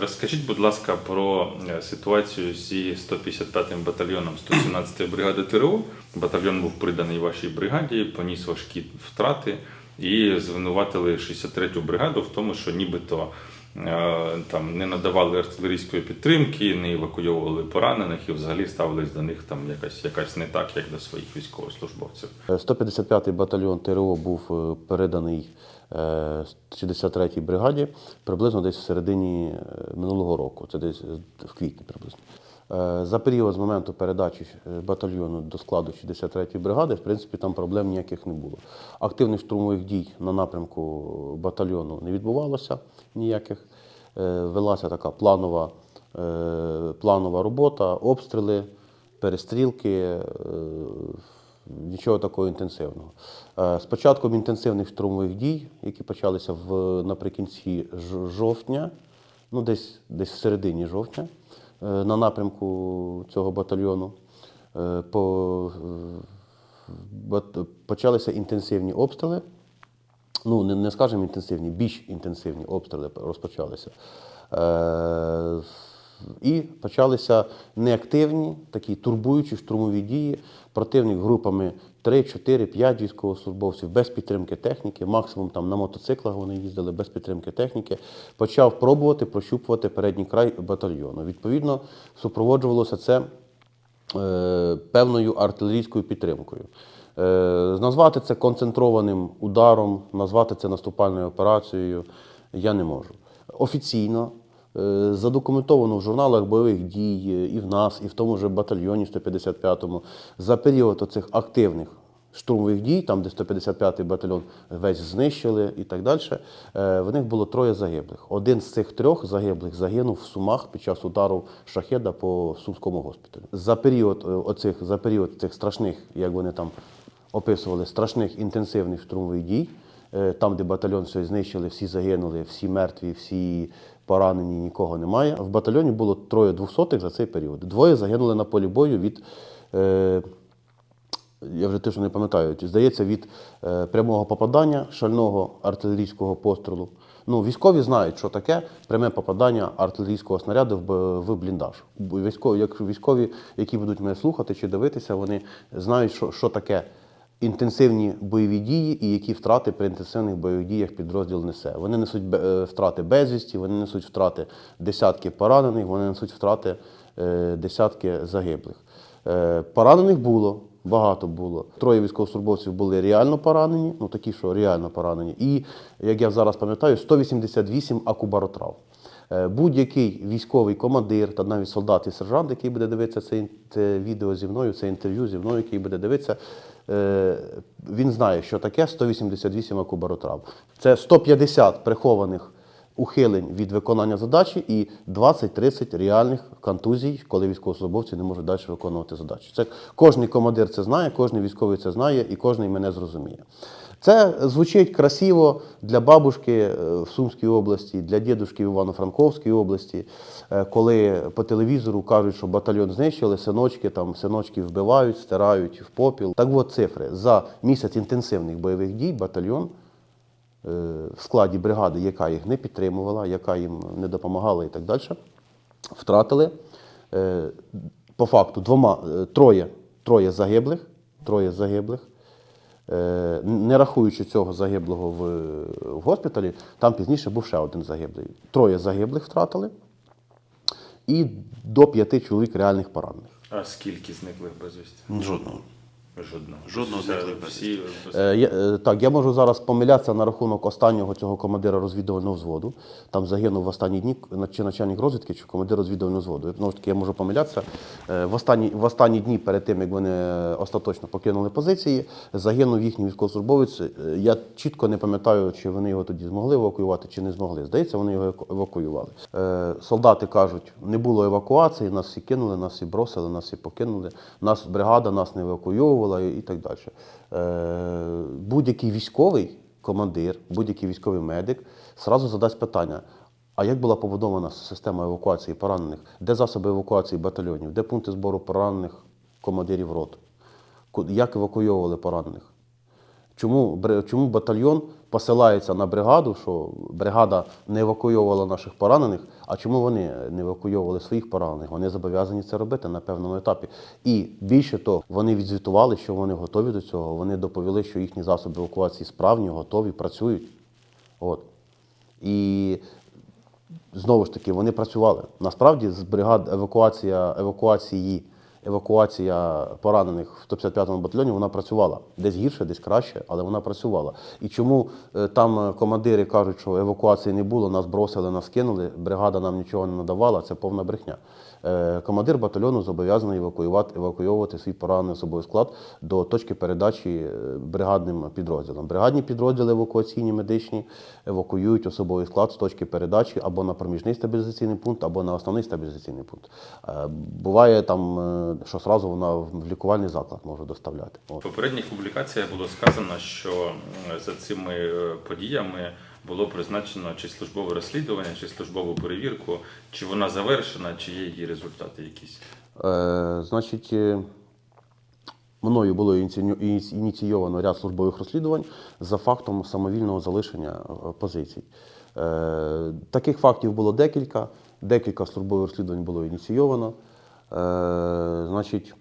Розкажіть, будь ласка, про е, ситуацію зі 155-м батальйоном 117-ї бригади ТРО. Батальйон був приданий вашій бригаді, поніс важкі втрати і звинуватили 63-ю бригаду в тому, що нібито е, там не надавали артилерійської підтримки, не евакуйовували поранених і взагалі ставились до них там якась, якась не так, як до своїх військовослужбовців. 155-й батальйон ТРО був е, переданий 63-й бригаді приблизно десь в середині е, минулого року, це десь в квітні приблизно. Е, За період з моменту передачі е, батальйону до складу 63-ї бригади, в принципі, там проблем ніяких не було. Активних штурмових дій на напрямку батальйону не відбувалося ніяких. Е, Велася така планова, е, планова робота, обстріли, перестрілки. Нічого такого інтенсивного. Е, З початком інтенсивних штурмових дій, які почалися в, наприкінці жовтня, ну десь, десь в середині жовтня, е, на напрямку цього батальйону, е, по, почалися інтенсивні обстріли. Ну, не, не скажемо інтенсивні, більш інтенсивні обстріли розпочалися. І почалися неактивні, такі турбуючі штурмові дії. Противник групами 3, 4, 5 військовослужбовців без підтримки техніки, максимум там на мотоциклах вони їздили без підтримки техніки, почав пробувати прощупувати передній край батальйону. Відповідно, супроводжувалося це е, певною артилерійською підтримкою. Е, назвати це концентрованим ударом, назвати це наступальною операцією я не можу. Офіційно задокументовано в журналах бойових дій е, і в нас, і в тому ж батальйоні 155-му за період оцих активних штурмових дій, там, де 155-й батальйон весь знищили і так далі, е, в них було троє загиблих. Один з цих трьох загиблих загинув в Сумах під час удару шахеда по Сумському госпіталю. За період, е, оцих, за період цих страшних, як вони там описували, страшних інтенсивних штурмових дій, е, там, де батальйон все знищили, всі загинули, всі мертві, всі поранені, нікого немає. В батальйоні було троє двохсотих за цей період. Двоє загинули на полі бою від. Е, я вже точно не пам'ятаю, здається, від е, прямого попадання шального артилерійського пострілу. Ну, військові знають, що таке пряме попадання артилерійського снаряду в, в бліндаж. Військові, як військові, які будуть мене слухати чи дивитися, вони знають, що, що таке інтенсивні бойові дії і які втрати при інтенсивних бойових діях підрозділ несе. Вони несуть е, втрати безвісті, вони несуть втрати десятки поранених, вони несуть втрати е, десятки загиблих. Е, Поранених було, багато було. Троє військовослужбовців були реально поранені, ну такі, що реально поранені. І, як я зараз пам'ятаю, 188 акубаротрав. Будь-який військовий командир та навіть солдат і сержант, який буде дивитися це, відео зі мною, це інтерв'ю зі мною, який буде дивитися, він знає, що таке 188 акубаротрав. Це 150 прихованих ухилень від виконання задачі і 20-30 реальних контузій, коли військовослужбовці не можуть далі виконувати задачі. Це кожний командир це знає, кожен військовий це знає і кожен мене зрозуміє. Це звучить красиво для бабушки е, в Сумській області, для дідушки в Івано-Франковській області, е, коли по телевізору кажуть, що батальйон знищили, синочки там синочки вбивають, стирають в попіл. Так от цифри за місяць інтенсивних бойових дій батальйон е, в складі бригади, яка їх не підтримувала, яка їм не допомагала і так далі, втратили по факту двома, троє, троє загиблих, троє загиблих. Е, Не рахуючи цього загиблого в, в госпіталі, там пізніше був ще один загиблий. Троє загиблих втратили і до п'яти чоловік реальних поранених. А скільки зниклих безвісті? Жодного. Жодного. Жодного Все- зниклих всі без- Е, я, е, так, я можу зараз помилятися на рахунок останнього цього командира розвідувального взводу. Там загинув в останні дні на- чи начальник розвідки, чи командир розвідувального взводу. Знову ж таки, я можу помилятися. Е, В останні, в останні дні, перед тим, як вони е, остаточно покинули позиції, загинув їхній військовослужбовець. Е, Я чітко не пам'ятаю, чи вони його тоді змогли евакуювати, чи не змогли. Здається, вони його еку- евакуювали. Е, Солдати кажуть, не було евакуації, нас всі кинули, нас всі бросили, нас всі покинули. Нас бригада нас не евакуйовувала і, і так далі. Е, Будь-який військовий командир, будь-який військовий медик зразу задасть питання. А як була побудована система евакуації поранених? Де засоби евакуації батальйонів? Де пункти збору поранених командирів рот? Як евакуйовували поранених? Чому, чому батальйон посилається на бригаду, що бригада не евакуйовувала наших поранених. А чому вони не евакуйовували своїх поранених? Вони зобов'язані це робити на певному етапі. І більше того, вони відзвітували, що вони готові до цього. Вони доповіли, що їхні засоби евакуації справні, готові, працюють. От. І знову ж таки, вони працювали. Насправді, з бригад евакуація, евакуації, евакуація поранених в 155-му батальйоні вона працювала. Десь гірше, десь краще, але вона працювала. І чому е, там е, командири кажуть, що евакуації не було, нас бросили, нас кинули, бригада нам нічого не надавала, це повна брехня. Е, Командир батальйону зобов'язаний евакуювати, евакуйовувати свій поранений особовий склад до точки передачі е, бригадним підрозділам. Бригадні підрозділи евакуаційні медичні евакуюють особовий склад з точки передачі або на проміжний стабілізаційний пункт, або на основний стабілізаційний пункт. Е, Буває там, що сразу вона в лікувальний заклад може доставляти. В попередніх публікаціях було сказано, що за цими подіями було призначено чи службове розслідування, чи службову перевірку, чи вона завершена, чи є її результати якісь. Е, значить, е, мною було ініці- ініці- ініційовано ряд службових розслідувань за фактом самовільного залишення е, позицій. Е, таких фактів було декілька, декілька службових розслідувань було ініційовано. Е, значить,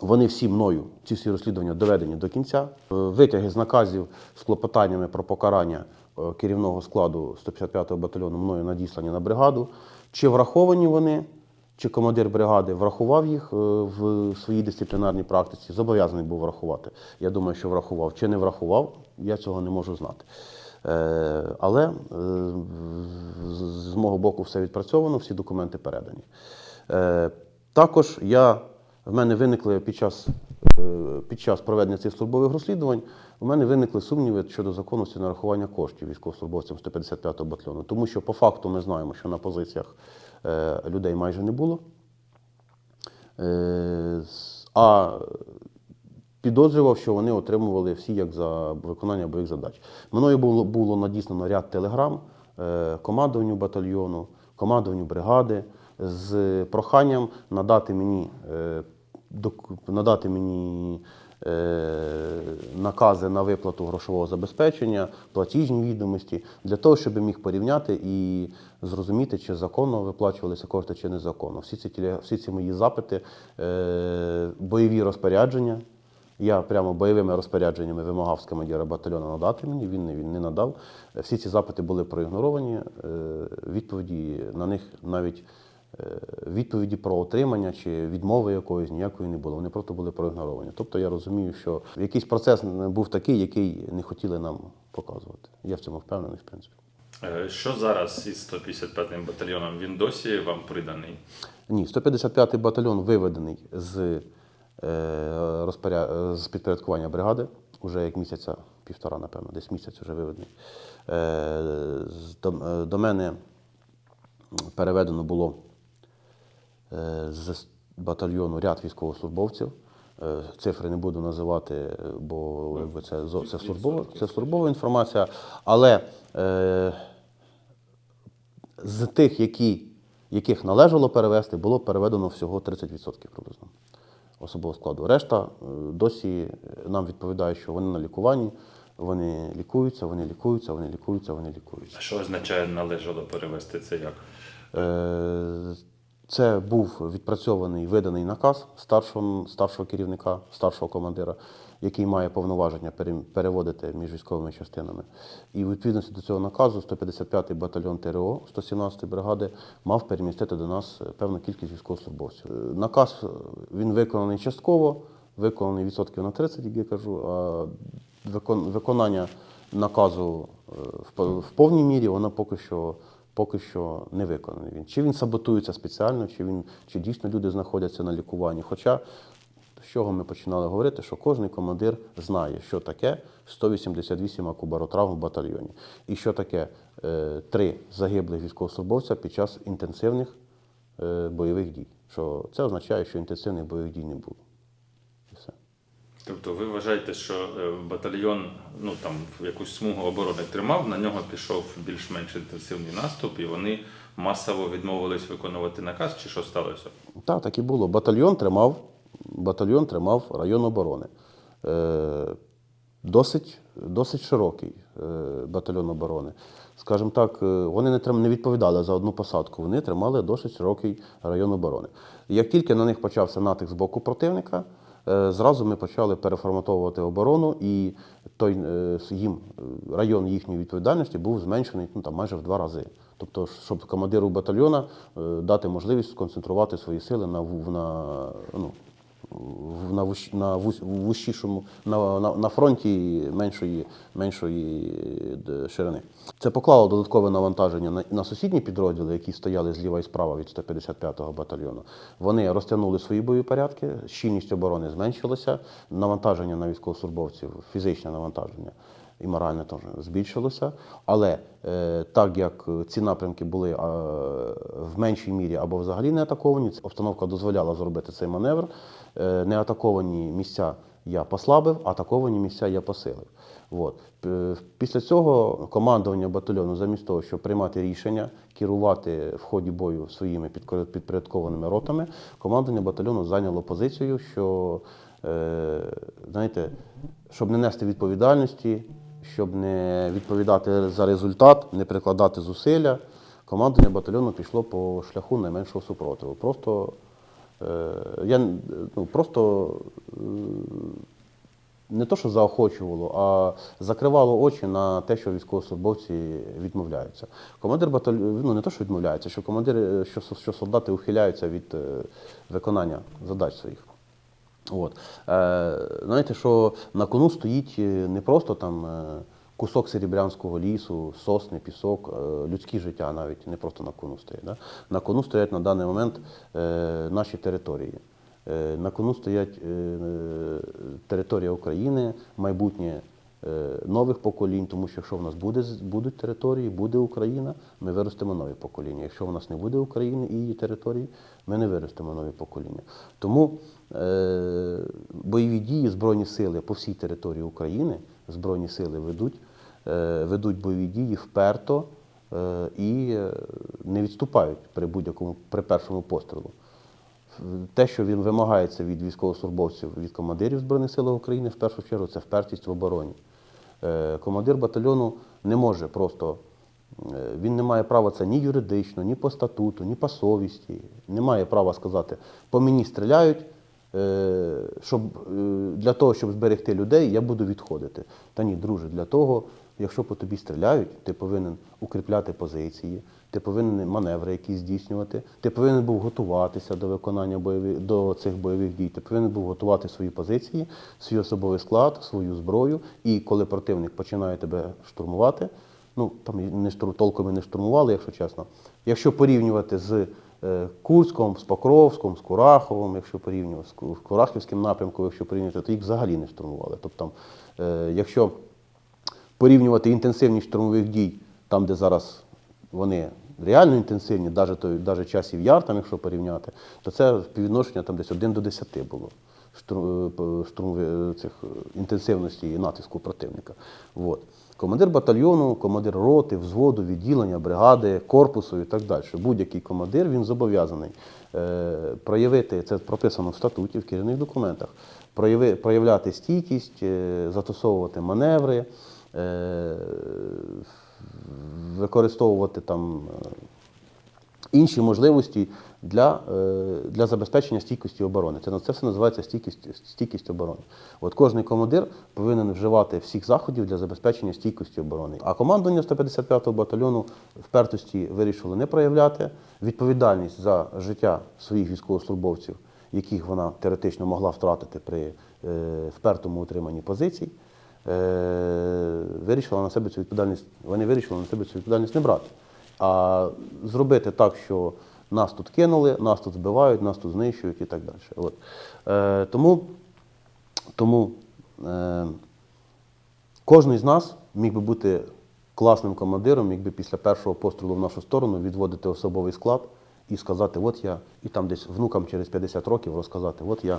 вони всі мною, ці всі розслідування доведені до кінця. Е, Витяги з наказів з клопотаннями про покарання керівного складу 155-го батальйону мною надіслані на бригаду. Чи враховані вони, чи командир бригади врахував їх е, в своїй дисциплінарній практиці, зобов'язаний був врахувати. Я думаю, що врахував. Чи не врахував, я цього не можу знати. Е, Але е, з- мого боку все відпрацьовано, всі документи передані. Е, Також я, в мене виникли під час, е, під час проведення цих службових розслідувань, у мене виникли сумніви щодо законності нарахування коштів військовослужбовцям 155-го батальйону. Тому що по факту ми знаємо, що на позиціях е, людей майже не було. Е, А підозрював, що вони отримували всі як за виконання бойових задач. Мною було, було надіслано ряд телеграм е, командуванню батальйону, командуванню бригади з проханням надати мені, надати мені накази на виплату грошового забезпечення, платіжні відомості, для того, щоб міг порівняти і зрозуміти, чи законно виплачувалися кошти, чи незаконно. Всі ці, всі ці мої запити, е, бойові розпорядження. Я прямо бойовими розпорядженнями вимагав з командира батальйону надати мені, він не, він не надав. Всі ці запити були проігноровані. е, Відповіді на них навіть е, відповіді про отримання чи відмови якоїсь ніякої не було. Вони просто були проігноровані. Тобто я розумію, що якийсь процес був такий, який не хотіли нам показувати. Я в цьому впевнений, в принципі. Е, Що зараз із 155-м батальйоном? Він досі вам приданий? Ні, 155-й батальйон виведений з, е, розпоря... з підпорядкування бригади. Уже як місяця, півтора, напевно, десь місяць вже виведений. Е, до, е, мене переведено було е, з батальйону ряд військовослужбовців. Е, Цифри не буду називати, е, бо якби це, зо- це, службова, це службова інформація. Але е, з тих, які, яких належало перевести, було переведено всього 30% приблизно особового складу. Решта е, досі е, нам відповідає, що вони на лікуванні, вони лікуються, вони лікуються, вони лікуються, вони лікуються. А Що означає належало перевести це як? Е, Це був відпрацьований виданий наказ старшого, старшого керівника, старшого командира, який має повноваження пере- переводити між військовими частинами. І у відповідності до цього наказу 155-й батальйон ТРО 117-ї бригади мав перемістити до нас е, певну кількість військовослужбовців. Е, Наказ е, він виконаний частково, виконаний відсотків на 30, як я кажу, а викон- виконання наказу в повній мірі воно поки що поки що не виконаний він. Чи він саботується спеціально, чи він чи дійсно люди знаходяться на лікуванні. Хоча з чого ми починали говорити, що кожен командир знає, що таке 188 акубаротравм в батальйоні, і що таке е, три загиблих військовослужбовця під час інтенсивних е, бойових дій. Що це означає, що інтенсивних бойових дій не було. Тобто ви вважаєте, що е, батальйон ну, там, якусь смугу оборони тримав, на нього пішов більш-менш інтенсивний наступ, і вони масово відмовились виконувати наказ, чи що сталося? Так, так і було. Батальйон тримав, батальйон тримав район оборони. Е, досить, досить широкий е, батальйон оборони. Скажімо так, е, вони не, не відповідали за одну посадку, вони тримали досить широкий район оборони. Як тільки на них почався натиск з боку противника, зразу ми почали переформатовувати оборону, і той е, їм е, район їхньої відповідальності був зменшений ну, там, майже в два рази. Тобто, щоб командиру батальйона е, дати можливість сконцентрувати свої сили на, на, ну, на, вущ, на вущішому, на, на, на фронті меншої, меншої е, ширини. Це поклало додаткове навантаження на, на сусідні підрозділи, які стояли зліва і справа від 155-го батальйону. Вони розтягнули свої бойові порядки, щільність оборони зменшилася, навантаження на військовослужбовців, фізичне навантаження і моральне теж збільшилося. Але е, так як ці напрямки були в меншій мірі або взагалі не атаковані, обстановка дозволяла зробити цей маневр. Е, не атаковані місця я послабив, атаковані місця я посилив. От. Після цього командування батальйону, замість того, щоб приймати рішення, керувати в ході бою своїми підпорядкованими ротами, командування батальйону зайняло позицію, що е, знаєте, щоб не нести відповідальності, щоб не відповідати за результат, не прикладати зусилля, командування батальйону пішло по шляху найменшого супротиву. Просто е, я ну, просто е, не то, що заохочувало, а закривало очі на те, що військовослужбовці відмовляються. Командир батальйону, ну не то, що відмовляється, що командири, що, що солдати ухиляються від е, виконання задач своїх. От. Е, знаєте, що на кону стоїть е, не просто там е, кусок серебрянського лісу, сосни, пісок, людські життя навіть не просто на кону стоять. Да? На кону стоять на даний момент наші території. На кону стоять територія України, майбутнє нових поколінь, тому що якщо в нас буде, будуть території, буде Україна, ми виростемо нові покоління. Якщо в нас не буде України і її території, ми не виростемо нові покоління. Тому бойові дії Збройні сили по всій території України, Збройні сили ведуть, е, ведуть бойові дії вперто е, і е, не відступають при будь-якому при першому пострілу. Те, що він вимагається від військовослужбовців, від командирів Збройних сил України, в першу чергу, це впертість в обороні. Е, Командир батальйону не може просто, е, він не має права це ні юридично, ні по статуту, ні по совісті. Не має права сказати, по мені стріляють, е, щоб, е, для того, щоб зберегти людей, я буду відходити. Та ні, друже, для того, якщо по тобі стріляють, ти повинен укріпляти позиції, ти повинен маневри якісь здійснювати, ти повинен був готуватися до виконання бойових, до цих бойових дій, ти повинен був готувати свої позиції, свій особовий склад, свою зброю. І коли противник починає тебе штурмувати, ну там не штур, толком і не штурмували, якщо чесно. Якщо порівнювати з е, Курськом, з Покровськом, з Кураховим, якщо порівнювати з Курахівським напрямком, якщо порівнювати, то їх взагалі не штурмували. Тобто, там, е, якщо порівнювати інтенсивність штурмових дій, там, де зараз вони реально інтенсивні, навіть, навіть часів яр, там, якщо порівняти, то це співвідношення там десь 1 до 10 було штурм, штурмові цих е, інтенсивності і натиску противника. От. Командир батальйону, командир роти, взводу, відділення, бригади, корпусу і так далі. Будь-який командир він зобов'язаний е, проявити, це прописано в статуті, в керівних документах, проявляти стійкість, е, застосовувати маневри, е, використовувати там інші можливості для, е, для забезпечення стійкості оборони. Це, це все називається стійкість, стійкість оборони. От кожен командир повинен вживати всіх заходів для забезпечення стійкості оборони. А командування 155-го батальйону впертості вирішило не проявляти. Відповідальність за життя своїх військовослужбовців, яких вона теоретично могла втратити при е, впертому утриманні позицій, е, вирішила на себе цю відповідальність. Вони вирішили на себе цю відповідальність не брати. А зробити так, що нас тут кинули, нас тут збивають, нас тут знищують і так далі. От. Е, тому тому е, кожен з нас міг би бути класним командиром, міг би після першого пострілу в нашу сторону відводити особовий склад і сказати, от я, і там десь внукам через 50 років розказати, от я,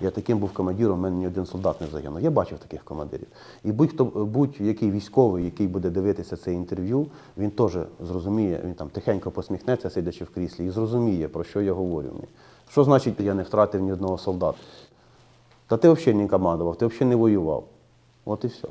я таким був командиром, у мене ні один солдат не загинув. Я бачив таких командирів. І будь-хто, будь-який військовий, який буде дивитися це інтерв'ю, він теж зрозуміє, він там тихенько посміхнеться, сидячи в кріслі, і зрозуміє, про що я говорю. Що значить, я не втратив ні одного солдата? Та ти взагалі не командував, ти взагалі не воював. От і все.